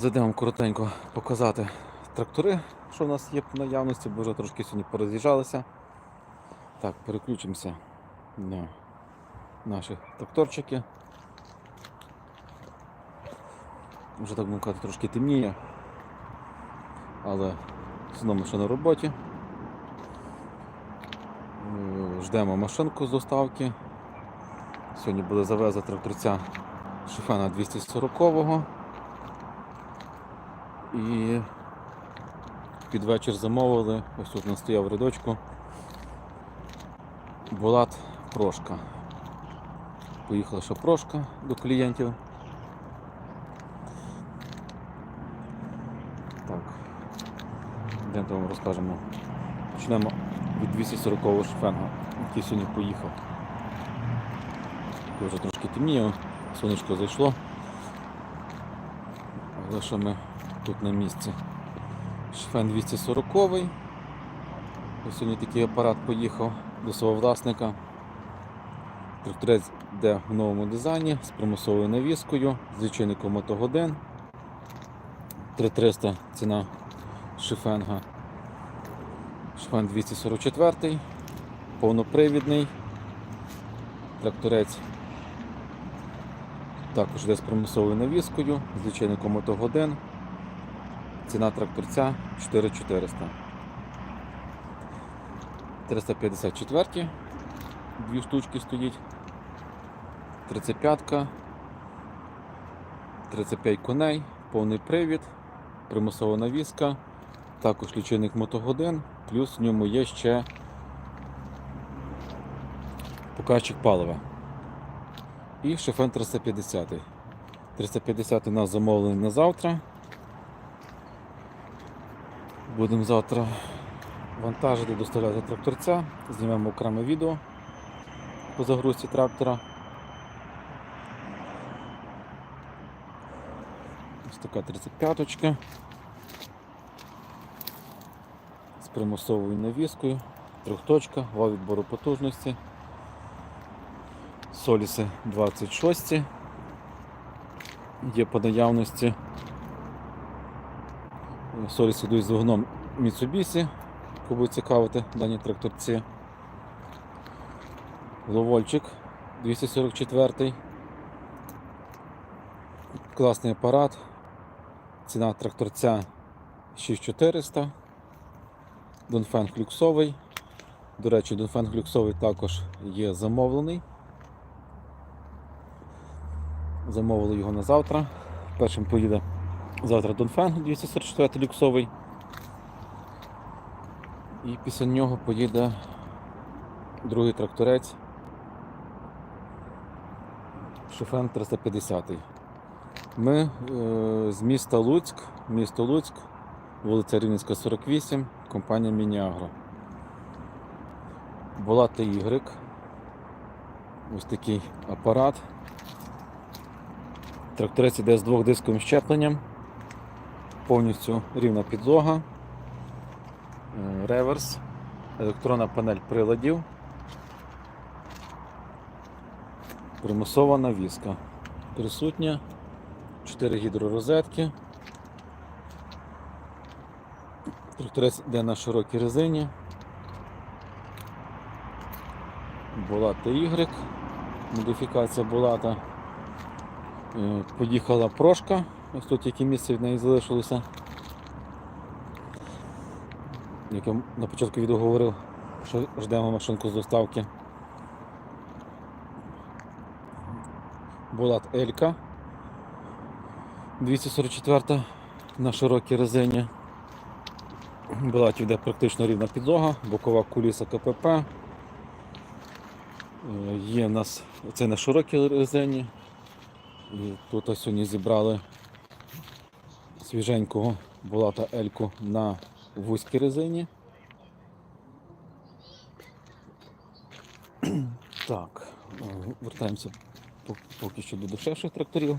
Зайдемо коротенько показати трактори, що в нас є в наявності, бо вже трошки сьогодні пороз'їжджалися. Так, переключимося на наші тракторчики. Вже так казати, трошки темніє, але знову ще на роботі. Е, Ждемо машинку з доставки. Сьогодні буде завезла тракторця шифена 240-го. І під вечір замовили, ось тут він стояв рядочку. Булат Прошка. Поїхала ще Прошка до клієнтів. Так. Йдемо вам розкажемо. Почнемо від 240-го шфенга, який сьогодні поїхав. Вже трошки темніє, сонечко зайшло. Але що ми тут на місці? Шфен 240 Ось Сьогодні такий апарат поїхав до свого власника. Тракторець йде в новому дизайні з примусовою навіскою, з лічильником мотогодин. 3300 ціна шифенга. Шфен 244, повнопривідний. Тракторець також йде з примусовою навіскою, з лічильником мотогодин. Ціна тракторця 4400. 354 дві штучки стоїть. 35-ка, 35 коней, повний привід, примусова навіска, також лічильник мотогодин, плюс в ньому є ще показчик палива. І шифен 350. 350 у нас замовлений на завтра. Будемо завтра вантажити, доставляти тракторця, знімемо окреме відео по загрузці трактора. Ось така 35-очка з примусовою навіскою, трьохточка, вал відбору потужності, соліси 26 є по наявності. Соліс йдуть з двигуном Mitsubishi, кого буде цікавити дані тракторці. Ловольчик 244. Класний апарат. Ціна тракторця 6400. Донфен флюксовий. До речі, Донфен флюксовий також є замовлений. Замовили його на завтра. Першим поїде завтра Донфен 244 люксовий. І після нього поїде другий тракторець Шофен 350. Ми е, з міста Луцьк, місто Луцьк, вулиця Рівненська, 48, компанія Мініагро. Була Y. Ось такий апарат. Тракторець іде з двохдисковим щепленням, повністю рівна підлога, е, реверс, електронна панель приладів, примусова навіска. Присутня, 4 гідророзетки. Тракторець йде на широкій резині. Була Y, модифікація Булата. Е, Поїхала прошка, ось тут яке місце від неї залишилося. Як я на початку відео говорив, що ждемо машинку з доставки. Булат Елька 244 на широкій резині. Булат йде практично рівна підлога, бокова куліса КПП. Е, Є в нас це на широкій резині. І тут ось сьогодні зібрали свіженького булата Ельку на вузькій резині. Так, вертаємося поки що до дешевших тракторів.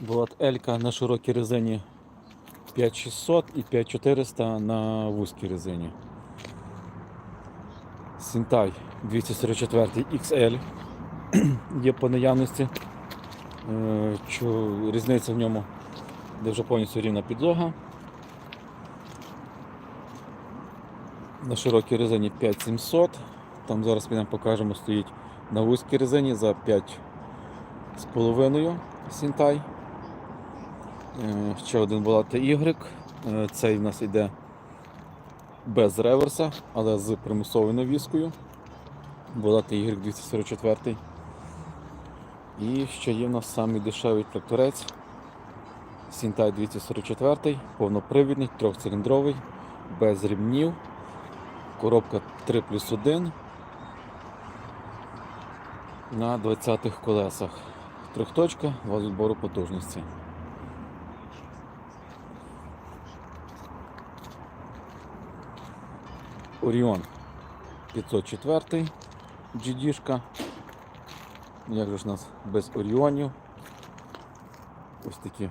Булат Елька на широкій резині 5600 і 5400 на вузькій резині. Сінтай 244 XL є по наявності різниця в ньому, де вже повністю рівна підлога. На широкій резині 5700. Там зараз ми покажемо, стоїть на вузькій резині за 5,5 Сінтай. Е, Ще один була Y. Е, Цей в нас йде без реверса, але з примусовою навіскою. Була Y 244. І ще є в нас самий дешевий тракторець. Сінтай 244, повнопривідний, трьохциліндровий, без рівнів. Коробка 3 плюс 1 на 20-х колесах. Трьохточка, два відбору потужності. Оріон 504 GD-шка. Як же ж нас без Оріонів? Ось такі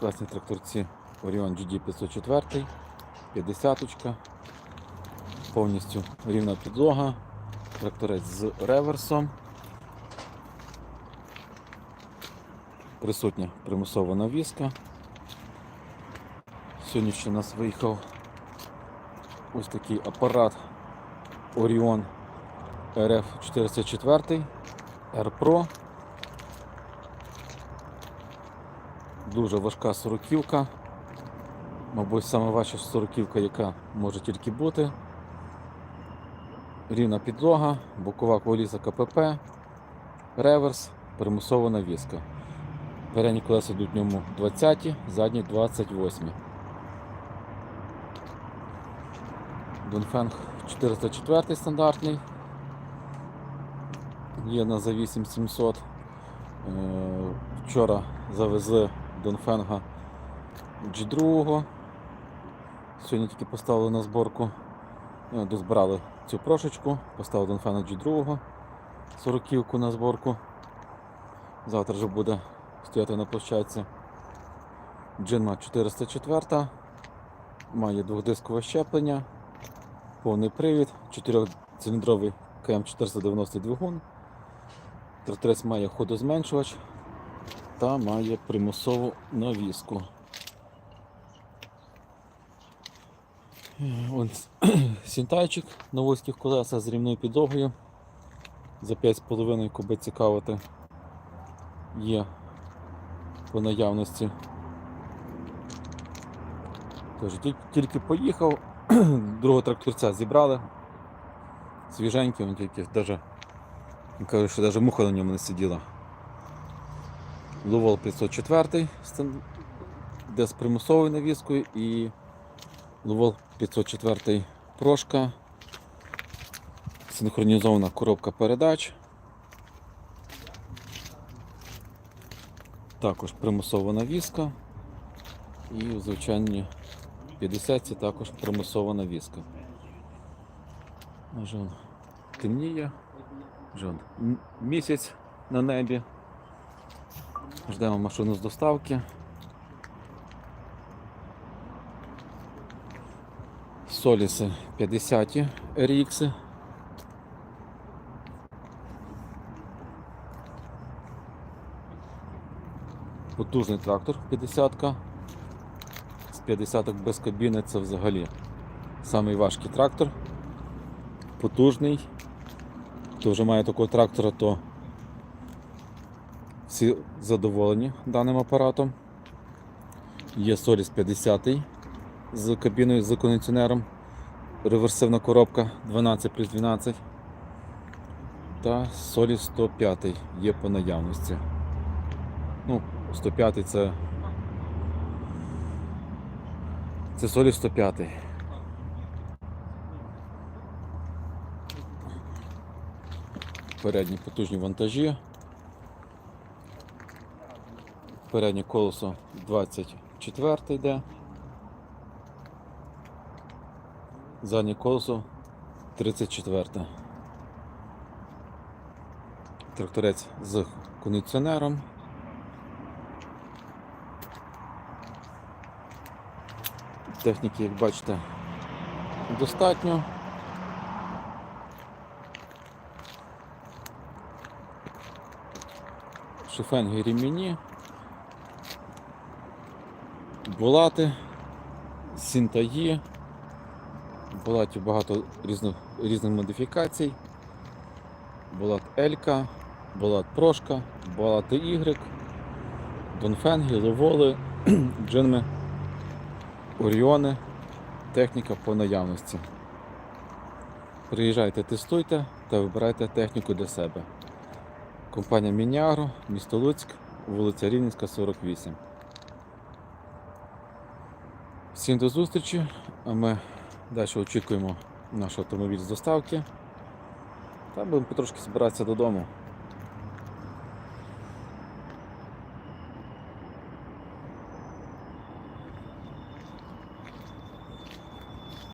класні тракторці Orion GD504, 50-ка, повністю рівна підлога, тракторець з реверсом. Присутня примусова навіска. Сьогодні ще у нас виїхав ось такий апарат Orion RF404. R-Pro. Дуже важка сороківка. Мабуть, саме важча сороківка, яка може тільки бути. Рівна підлога, бокова коліса КПП, реверс, примусова навіска. Передні колеса йдуть в ньому 20, задні 28. Донфенг 404 стандартний. Є на за 8700. Е, Вчора завезли Донфенга G2. Сьогодні тільки поставили на зборку. Е, Дозбирали цю прошечку, поставили Донфена G2 сороківку на зборку. Завтра вже буде стояти на площадці. Джинма 404. Має двохдискове щеплення, повний привід, 4-циліндровий КМ490 двигун. Тракторець має ходозменшувач та має примусову навіску. Сінтайчик на вузьких колесах з рівною підлогою. За 5,5 куби цікавити є по наявності. Тож, тільки поїхав, другого тракторця зібрали. Свіженький, він тільки навіть він каже, що навіть муха на ньому не сиділа. Ловол 504, де з примусовою навіскою і Ловол 504 прошка, синхронізована коробка передач. Також примусова навіска. І в звичайній 50 це також примусова навіска. На жаль, темніє. Вже місяць на небі. Ждемо машину з доставки. Соліси 50 RX. Потужний трактор 50-ка. З 50 без кабіни це взагалі самий трактор. Потужний. Хто вже має такого трактора, то всі задоволені даним апаратом. Є Solis 50 з кабіною з кондиціонером. Реверсивна коробка 12 плюс 12. Та Solis 105 є по наявності. Ну, 105 це. Це Solis 105. Передні потужні вантажі. Переднє колесо 24 йде. Заднє колесо 34. Тракторець з кондиціонером. Техніки, як бачите, достатньо. Шифенги рімені, булати, сінтаї. Булатів багато різних, різних модифікацій. Булат Елька, Булат Прошка, Булат Y, Донфенги, Леволи, Джинми, Оріони, техніка по наявності. Приїжджайте, тестуйте та вибирайте техніку для себе. Компанія Мініагро, місто Луцьк, вулиця Рівненська, 48. Всім до зустрічі, а ми далі очікуємо наш автомобіль з доставки та будемо потрошки збиратися додому.